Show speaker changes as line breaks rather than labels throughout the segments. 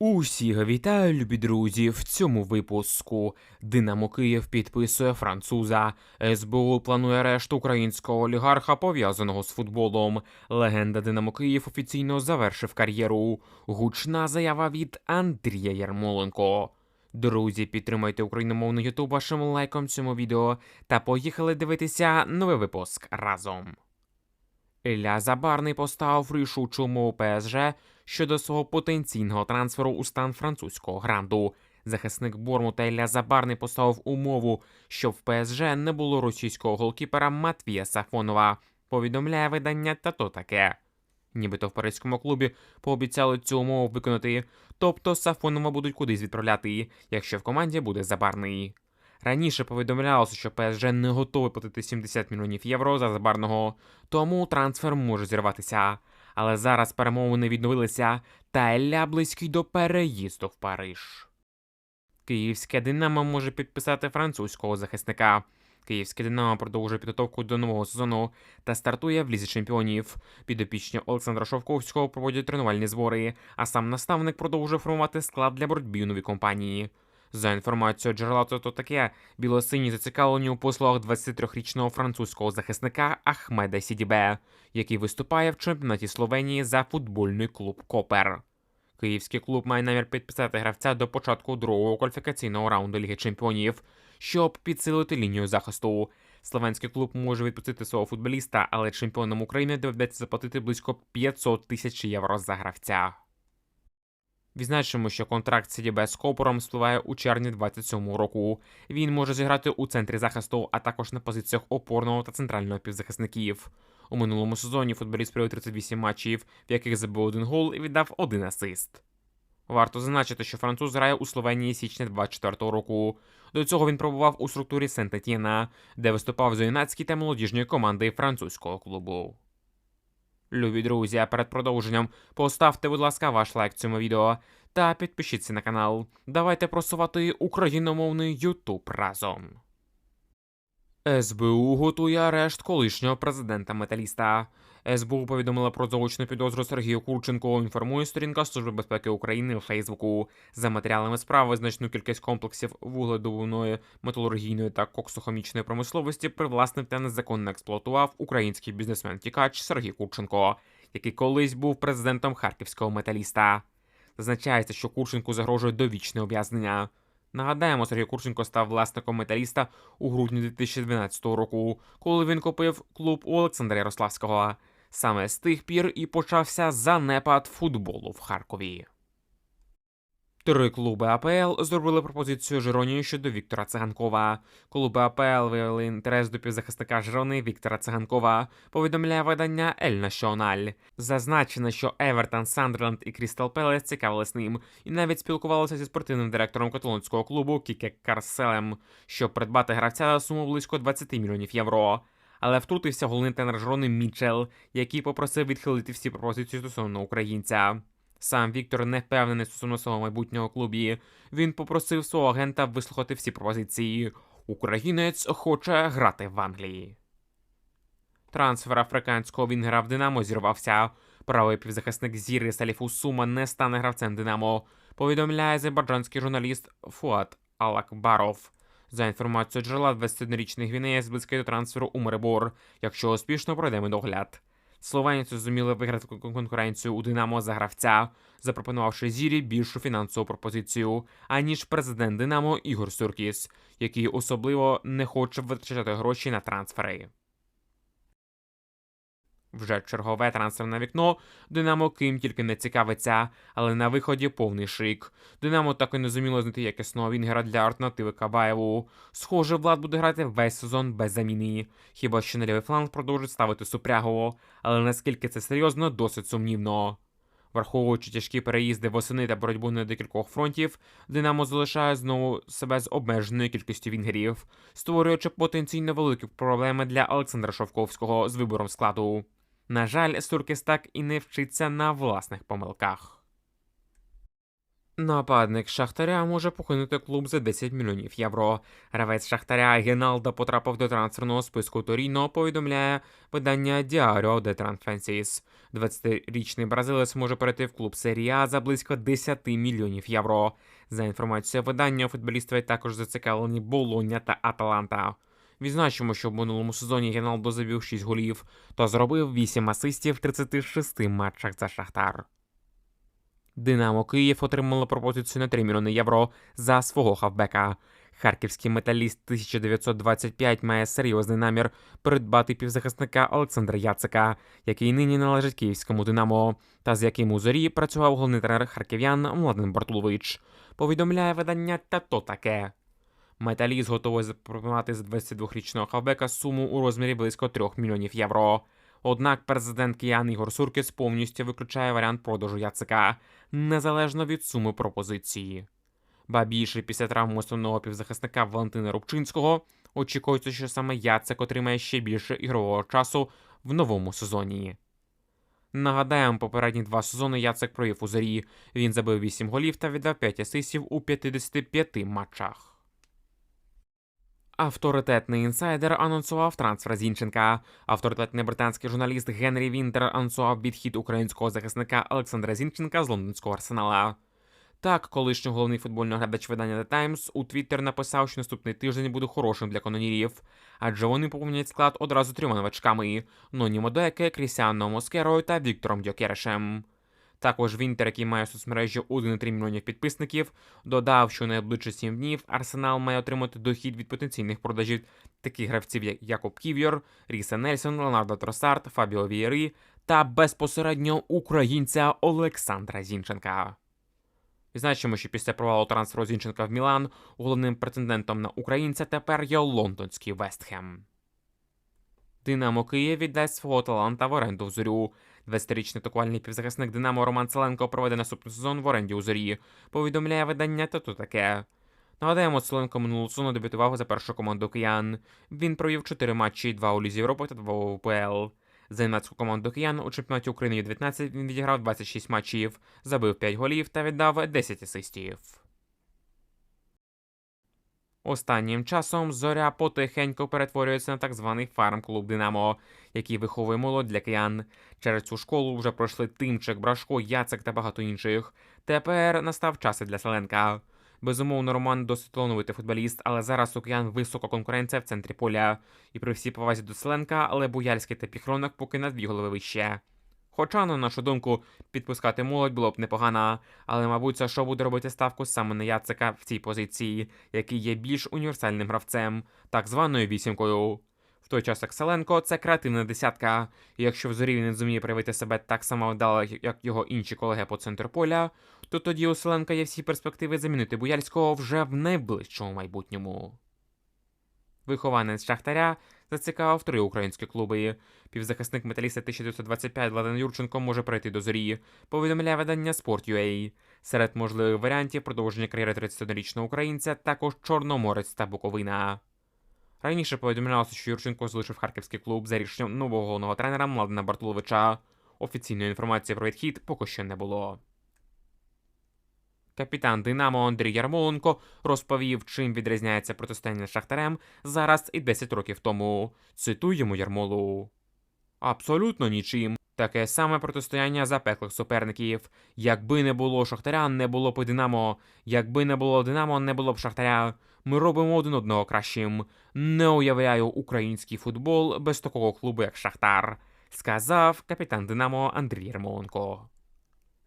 Усіх вітаю, любі друзі. В цьому випуску Динамо Київ підписує француза. СБУ планує арешт українського олігарха, пов'язаного з футболом. Легенда Динамо Київ офіційно завершив кар'єру. Гучна заява від Андрія Ярмоленко. Друзі, підтримайте україномовний ютуб вашим лайком цьому відео та поїхали дивитися новий випуск разом. Ілля Забарний поставив рішучу умову ПСЖ щодо свого потенційного трансферу у стан французького гранду. Захисник Бормута Ілля Забарний поставив умову, щоб в ПСЖ не було російського голкіпера Матвія Сафонова. Повідомляє видання та то таке. Нібито в паризькому клубі пообіцяли цю умову виконати, тобто Сафонова будуть кудись відправляти, якщо в команді буде Забарний. Раніше повідомлялося, що ПСЖ не готовий платити 70 мільйонів євро за забарного, тому трансфер може зірватися. Але зараз перемовини відновилися, та Елля близький до переїзду в Париж. Київське Динамо може підписати французького захисника. Київське Динамо продовжує підготовку до нового сезону та стартує в лізі чемпіонів. Підопічні Олександра Шовковського проводять тренувальні збори, а сам наставник продовжує формувати склад для боротьби у новій компанії. За інформацією джерела то таке, білосині зацікавлені у послугах 23-річного французького захисника Ахмеда Сідібе, який виступає в чемпіонаті Словенії за футбольний клуб Копер. Київський клуб має намір підписати гравця до початку другого кваліфікаційного раунду Ліги Чемпіонів, щоб підсилити лінію захисту. Словенський клуб може відпустити свого футболіста, але чемпіонам України доведеться заплатити близько 500 тисяч євро за гравця. Відзначимо, що контракт CDB з Копором спливає у червні 27 року. Він може зіграти у центрі захисту, а також на позиціях опорного та центрального півзахисників. У минулому сезоні футболіст провів 38 матчів, в яких забив один гол і віддав один асист. Варто зазначити, що француз грає у Словенії з січня 24 року. До цього він пробував у структурі Сент-Етєна, де виступав за юнацькій та молодіжньої команди французького клубу. Любі друзі, а перед продовженням поставте, будь ласка, ваш лайк цьому відео та підпишіться на канал. Давайте просувати україномовний Ютуб разом. СБУ готує арешт колишнього президента Металіста. СБУ повідомила про заочну підозру Сергію Курченко. Інформує сторінка Служби безпеки України у Фейсбуку. За матеріалами справи значну кількість комплексів вугледобувної, металургійної та коксохомічної промисловості привласнив та незаконно експлуатував український бізнесмен-тікач Сергій Курченко, який колись був президентом харківського металіста. Зазначається, що Курченку загрожує довічне ув'язнення. Нагадаємо, Сергій Курченко став власником металіста у грудні 2012 року, коли він купив клуб у Олександра Ярославського. Саме з тих пір і почався занепад футболу в Харкові. Три клуби АПЛ зробили пропозицію Жироні щодо Віктора Циганкова. Клуби АПЛ виявили інтерес до півзахисника Жирони Віктора Циганкова, повідомляє видання Ель Національ. Зазначено, що Евертон, Сандерленд і Крістал Пелес цікавились ним і навіть спілкувалися зі спортивним директором каталонського клубу Кіке Карселем, щоб придбати гравця за суму близько 20 мільйонів євро. Але втрутився головний тренер Жирони Мічел, який попросив відхилити всі пропозиції стосовно українця. Сам Віктор не впевнений стосовно свого майбутнього клубі. Він попросив свого агента вислухати всі пропозиції. Українець хоче грати в Англії. Трансфер африканського вінгера в Динамо зірвався. Правий півзахисник Зіри Саліфу Сума не стане гравцем Динамо. Повідомляє азербайджанський журналіст Фуат Алакбаров. За інформацією джерела, 21-річний гвінеєць близький до трансферу у Меребор, якщо успішно пройде медогляд. Словенці зуміли виграти конкуренцію у Динамо за гравця, запропонувавши Зірі більшу фінансову пропозицію, аніж президент Динамо Ігор Суркіс, який особливо не хоче витрачати гроші на трансфери. Вже чергове трансферне вікно Динамо ким тільки не цікавиться, але на виході повний шик. Динамо так і не зуміло знайти якісного вінгера для альтернативи Кабаєву. Схоже, Влад буде грати весь сезон без заміни. Хіба що на лівий фланг продовжить ставити Супрягово, але наскільки це серйозно, досить сумнівно. Враховуючи тяжкі переїзди восени та боротьбу на декількох фронтів, Динамо залишає знову себе з обмеженою кількістю вінгерів, створюючи потенційно великі проблеми для Олександра Шовковського з вибором складу. На жаль, Суркіс так і не вчиться на власних помилках. Нападник Шахтаря може покинути клуб за 10 мільйонів євро. Гравець Шахтаря Геналда потрапив до трансферного списку Торіно, повідомляє видання Diario de Transferences. 20-річний бразилець може перейти в клуб Серія за близько 10 мільйонів євро. За інформацією видання, у футболіста також зацікавлені Болоня та Аталанта. Відзначимо, що в минулому сезоні Геналдо забив 6 голів та зробив 8 асистів в 36 матчах за Шахтар. Динамо Київ отримало пропозицію на 3 мільйони євро за свого хавбека. Харківський металіст 1925 має серйозний намір придбати півзахисника Олександра Яцика, який нині належить київському Динамо, та з яким у зорі працював головний тренер харків'ян Младен Бартулович. Повідомляє видання та то таке. Металіст готовий запропонувати з 22-річного хавбека суму у розмірі близько 3 мільйонів євро. Однак президент Киян Ігор Суркіс повністю виключає варіант продажу Яцика незалежно від суми пропозиції. Ба більше після травми основного півзахисника Валентина Рубчинського очікується, що саме Яцек отримає ще більше ігрового часу в новому сезоні. Нагадаємо, попередні два сезони Яцек провів у зорі. Він забив 8 голів та віддав 5 асистів у 55 матчах. Авторитетний інсайдер анонсував трансфер Зінченка. Авторитетний британський журналіст Генрі Вінтер анонсував відхід українського захисника Олександра Зінченка з лондонського арсенала. Так, колишній головний футбольний глядач видання The Times у Твіттер написав, що наступний тиждень буде хорошим для канонірів, адже вони поповнять склад одразу трьома новачками: Ноні Модеке, Крісіаном Москерою та Віктором Дьокерешем. Також Вінтер, який має в соцмережі 1,3 мільйонів підписників, додав, що найближчі 7 днів Арсенал має отримати дохід від потенційних продажів таких гравців, як Якоб Ків'йор, Ріса Нельсон, Леонардо Тросард, Фабіо Вієри та безпосередньо українця Олександра Зінченка. Відзначимо, що після провалу трансферу Зінченка в Мілан головним претендентом на українця тепер є лондонський Вестхем. Динамо Київ віддасть свого таланта в оренду в зорю. 20-річний атакувальний півзахисник Динамо Роман Селенко проведе наступний сезон в оренді у зорі. Повідомляє видання та то таке. Нагадаємо, Селенко минулого сезону дебютував за першу команду киян. Він провів 4 матчі, 2 у Лізі Європи та 2 у УПЛ. За юнацьку команду киян у чемпіонаті України U19 він відіграв 26 матчів, забив 5 голів та віддав 10 асистів. Останнім часом зоря потихеньку перетворюється на так званий фарм-клуб Динамо, який виховує молодь для киян. Через цю школу вже пройшли Тимчик, Брашко, Яцек та багато інших. Тепер настав час і для Селенка. Безумовно, Роман досить талановитий футболіст, але зараз у киян висока конкуренція в центрі поля. І при всій повазі до Селенка, але Буяльський та Піхронок поки на дві голови вище. Хоча, на нашу думку, підпускати молодь було б непогано, але, мабуть, Сашо буде робити ставку саме на Яцека в цій позиції, який є більш універсальним гравцем, так званою вісімкою. В той час як Селенко це креативна десятка, і якщо в зорі не зуміє проявити себе так само вдало, як його інші колеги по центру поля, то тоді у Селенка є всі перспективи замінити Буяльського вже в найближчому майбутньому. Вихованець Шахтаря зацікавив три українські клуби. Півзахисник металіста 1925 Владен Юрченко може прийти до зорі. Повідомляє видання Sport.ua. Серед можливих варіантів продовження кар'єри 31-річного українця також Чорноморець та Буковина. Раніше повідомлялося, що Юрченко залишив харківський клуб за рішенням нового головного тренера Младена Бартуловича. Офіційної інформації про відхід поки що не було. Капітан Динамо Андрій Ярмоленко розповів, чим відрізняється протистояння з Шахтарем зараз і 10 років тому. Цитуємо Ярмолу. Абсолютно нічим. Таке саме протистояння запеклих суперників. Якби не було Шахтаря, не було б Динамо. Якби не було Динамо, не було б Шахтаря. Ми робимо один одного кращим. Не уявляю український футбол без такого клубу, як Шахтар, сказав капітан Динамо Андрій Ярмоленко.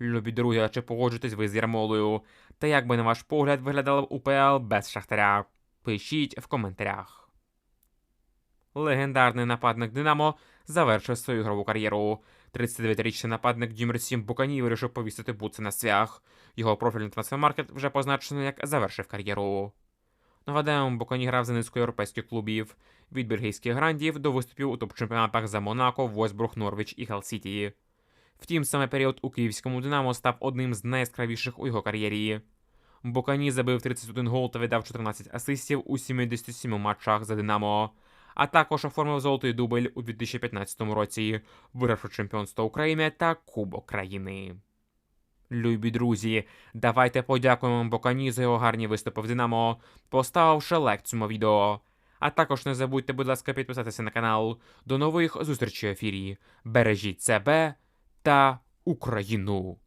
Любі друзі, чи погоджуєтесь ви з Ярмолою? Та як би на ваш погляд виглядала б УПЛ без Шахтаря? Пишіть в коментарях. Легендарний нападник Динамо завершив свою ігрову кар'єру. 39-річний нападник Дімерсім Букані вирішив повісити буци на свях. Його профільний трансфермаркет вже позначено як завершив кар'єру. Нагадаємо, Букані грав за низкою європейських клубів від бельгійських грандів до виступів у топ-чемпіонатах за Монако, Войсбург, Норвіч і Хелл-Сіті. Втім, саме період у київському Динамо став одним з найяскравіших у його кар'єрі. Бокані забив 31 гол та віддав 14 асистів у 77 матчах за Динамо, а також оформив золотий дубль у 2015 році, вигравши чемпіонство України та Кубок країни. Любі друзі, давайте подякуємо Бокані за його гарні виступи в Динамо, поставивши лайк цьому відео. А також не забудьте, будь ласка, підписатися на канал. До нових зустрічей в ефірі. Бережіть себе та Україну!